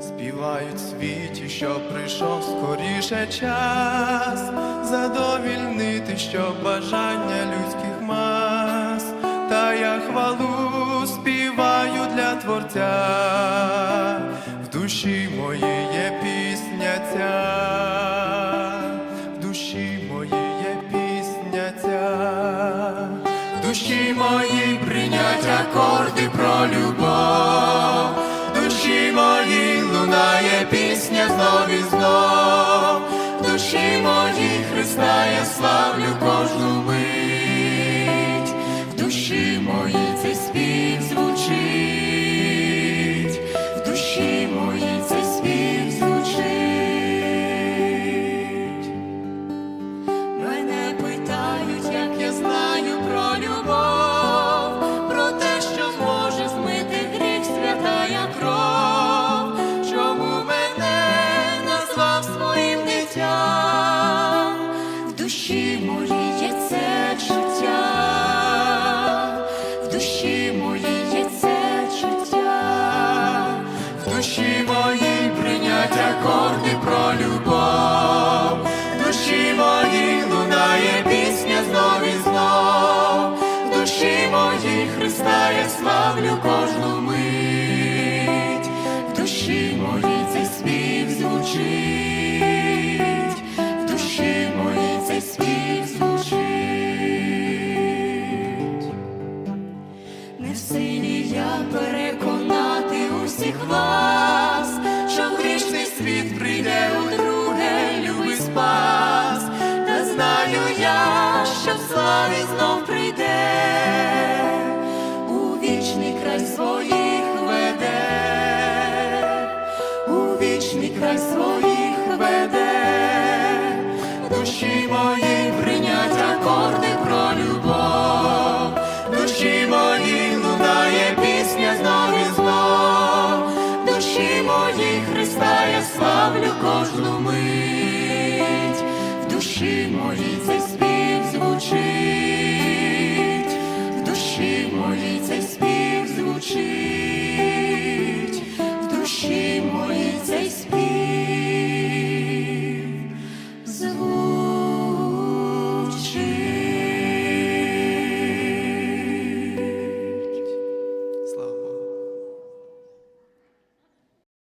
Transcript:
Співають світі, що прийшов скоріше час, задовільнити, що бажання людських мас, та я хвалу співаю для творця, в душі моїй є пісня ця, душі мої прийнять акорди про любов. Душі мої лунає пісня знов і знов, душі мої Христа я славлю кожну мить, в душі моїй Христа я славлю кожну мить, в душі моїй цей спів звучить, в душі моїй цей спів звучить. Не в силі я переконати усіх вас, що в грішний світ прийде у друге любий спас, та знаю я, що в славі знов прийде, вічний край своїх веде, у вічний край своїх веде, душі моїй прийнять акорди про любов, душі моїй лунає пісня знов і знов, душі моїй Христа я славлю кожну мить, в душі моїй цей спів звучить.